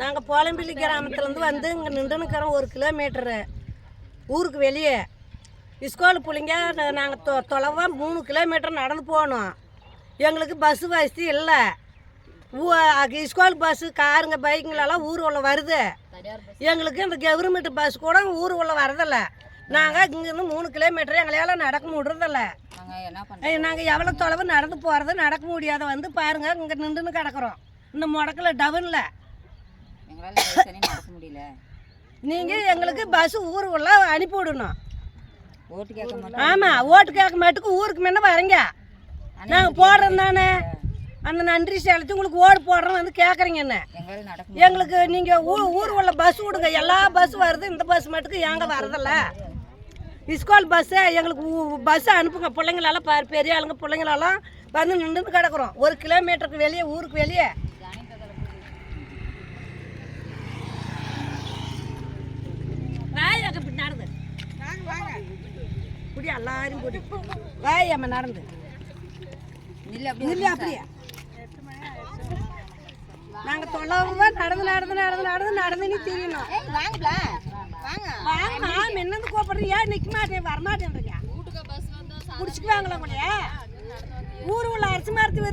நாங்கள் போலம்பிள்ளி கிராமத்துலேருந்து வந்து இங்கே நின்றுனுக்கிறோம் ஒரு கிலோமீட்டரு. ஊருக்கு வெளியே. ஸ்கூல் பிள்ளைங்க நாங்கள் தொ தொலைவாக மூணு கிலோமீட்டர் நடந்து போகணும் எங்களுக்கு பஸ்ஸு வசதி இல்லை. ஊ ஸ்கூல் பஸ்ஸு காருங்க பைக்குங்களெல்லாம் ஊர் உள்ள வருது. எங்களுக்கு இந்த கவர்மெண்ட் பஸ் கூட ஊர் உள்ள வரதில்ல. நாங்கள் இங்கேருந்து மூணு கிலோமீட்டர் எங்களையால் நடக்க முடியறதில்ல நாங்கள் எவ்வளோ தொலைவு நடந்து போகிறது நடக்க முடியாத வந்து பாருங்கள் இங்கே நின்றுன்னு கிடக்குறோம். இந்த முடக்கில் டவுனில். எங்களால் முடியல. நீங்கள் எங்களுக்கு பஸ் ஊர் உள்ள அனுப்பி விடணும். ஓட்டு கேட்க மாட்டோம். ஆமாம் ஓட்டு கேட்க மாட்டுக்கு ஊருக்கு முன்ன வரீங்க. நாங்கள் போடுறோம் தானே. அந்த நன்றி செலுத்தி உங்களுக்கு ஓடு போடுறோம் வந்து கேட்குறீங்க என்ன. எங்களுக்கு நீங்கள் ஊ ஊர் உள்ள பஸ் விடுங்க. எல்லா பஸ் வருது இந்த பஸ் மட்டுக்கு ஏங்க வரதில்ல ஸ்கூல் பஸ்ஸு எங்களுக்கு பஸ் அனுப்புங்க. பிள்ளைங்களெல்லாம் பாரு பெரிய ஆளுங்க பிள்ளைங்களெல்லாம் வந்து நின்று கிடக்குறோம். ஒரு கிலோமீட்டருக்கு வெளியே ஊருக்கு வெளியே வாய் அங்க இப்படி நடந்து குடி எல்லாரும் குடி. வாய் அம்மா நடந்து. அப்படியே இல்லை அப்படியே? நாங்கள் தொலைவா நடந்து நடந்து நடந்து நடந்து நடந்து நீ தெரியணும். வாங்க. வாங்க நான் என்னந்து கூப்பிடுறீங்க. ஏன் நிற்க மாட்டேன்? வரமாட்டேன்றீங்க? பிடிச்சிக்குவாங்களா உங்களைய ஊர் உள்ள அரிசி மரத்து